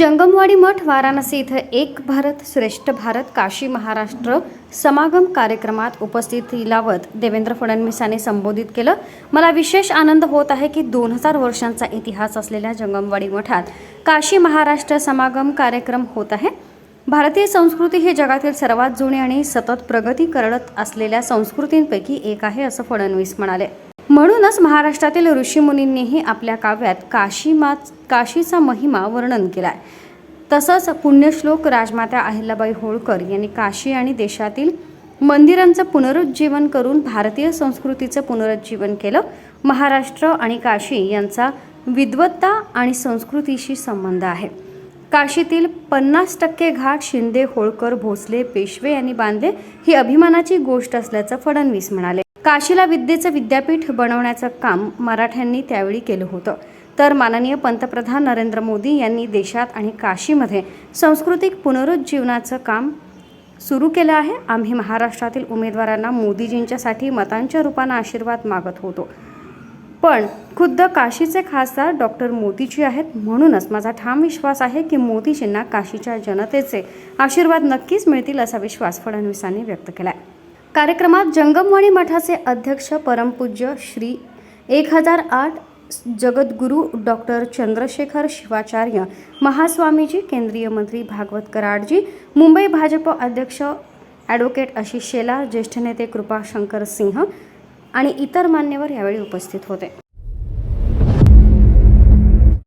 जंगमवाडी मठ वाराणसी इथं एक भारत श्रेष्ठ भारत काशी महाराष्ट्र समागम कार्यक्रमात उपस्थिती लावत देवेंद्र फडणवीसांनी संबोधित केलं. मला विशेष आनंद होत आहे की दोन हजार वर्षांचा इतिहास असलेल्या जंगमवाडी मठात काशी महाराष्ट्र समागम कार्यक्रम होत आहे. भारतीय संस्कृती ही जगातील सर्वात जुनी आणि सतत प्रगती करत असलेल्या संस्कृतींपैकी एक आहे असं फडणवीस म्हणाले. म्हणूनच महाराष्ट्रातील ऋषीमुनींनीही आपल्या काव्यात काशीमा काशीचा महिमा वर्णन केलाय. तसंच पुण्यश्लोक राजमाता अहिल्याबाई होळकर यांनी काशी आणि देशातील मंदिरांचं पुनरुज्जीवन करून भारतीय संस्कृतीचं पुनरुज्जीवन केलं. महाराष्ट्र आणि काशी यांचा विद्वत्ता आणि संस्कृतीशी संबंध आहे. काशीतील पन्नास टक्के घाट शिंदे होळकर भोसले पेशवे यांनी बांधले. ही अभिमानाची गोष्ट असल्याचं फडणवीस म्हणाले. काशीला विद्येचं विद्यापीठ बनवण्याचं काम मराठ्यांनी त्यावेळी केलं होतं. तर माननीय पंतप्रधान नरेंद्र मोदी यांनी देशात आणि काशीमध्ये सांस्कृतिक पुनरुज्जीवनाचं काम सुरू केलं आहे. आम्ही महाराष्ट्रातील उमेदवारांना मोदीजींच्यासाठी मतांच्या रूपानं आशीर्वाद मागत होतो. पण खुद्द काशीचे खासदार डॉक्टर मोदीजी आहेत. म्हणूनच माझा ठाम विश्वास आहे की मोदीजींना काशीच्या जनतेचे आशीर्वाद नक्कीच मिळतील असा विश्वास फडणवीसांनी व्यक्त केला आहे कार्यक्रमात जंगमवाणी मठाचे अध्यक्ष परमपूज्य श्री एक हजार आठ जगद्गुरू डॉक्टर चंद्रशेखर शिवाचार्य महास्वामीजी केंद्रीय मंत्री भागवत कराडजी मुंबई भाजप अध्यक्ष ॲडव्होकेट आशिष शेलार ज्येष्ठ नेते कृपाशंकर सिंह आणि इतर मान्यवर यावेळी उपस्थित होते.